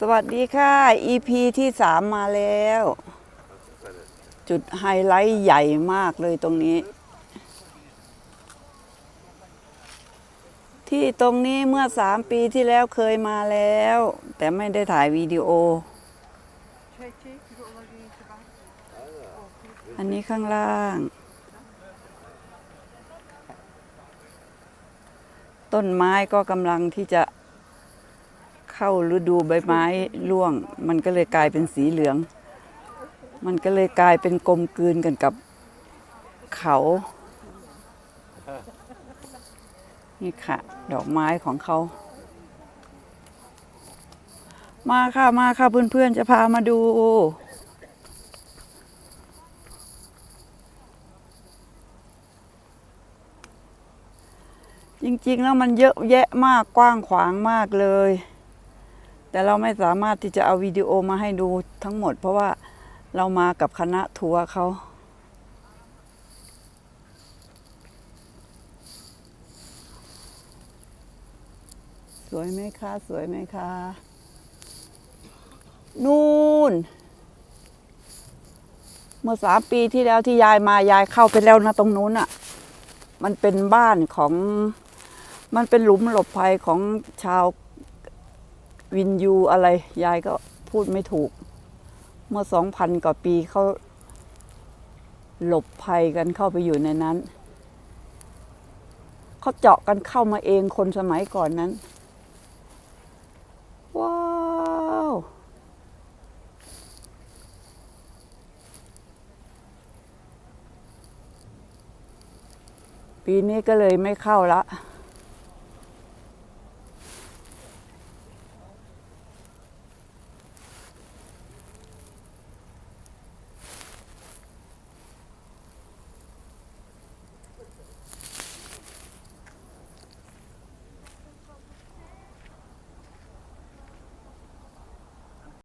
สวัสดีค่ะ EP ที่สามมาแล้ว จุดไฮไลท์ใหญ่มากเลยตรงนี้ ที่ตรงนี้เมื่อสามปีที่แล้วเคยมาแล้ว แต่ไม่ได้ถ่ายวิดีโอ อันนี้ข้างล่าง ต้นไม้ก็กำลังที่จะ เข้าฤดูใบไม้ร่วง มันก็เลยกลายเป็นสีเหลือง มันก็เลยกลายเป็นกลมกลืนกันกับเขา นี่ค่ะ ดอกไม้ของเขา มาค่ะมาค่ะเพื่อนๆจะพามาดูจริงๆ แล้วมันเยอะแยะมากกว้างขวางมากเลย แต่เราไม่สามารถที่จะเอาวิดีโอมาให้ดูทั้งหมด เพราะว่าเรามากับคณะทัวร์เขาสวยไหมคะ สวยไหมคะ นู่น เมื่อสามปีที่แล้วที่ยายมายายเข้าไปแล้วนะตรงนู้นอะ่ะ มันเป็นบ้านของ มันเป็นหลุมหลบภัยของชาว วินยูอะไร ยายก็พูดไม่ถูก เมื่อสองพันกว่าปีเขาหลบภัยกันเข้าไปอยู่ในนั้น เขาเจาะกันเข้ามาเองคนสมัยก่อนนั้น ว้าว ปีนี้ก็เลยไม่เข้าละ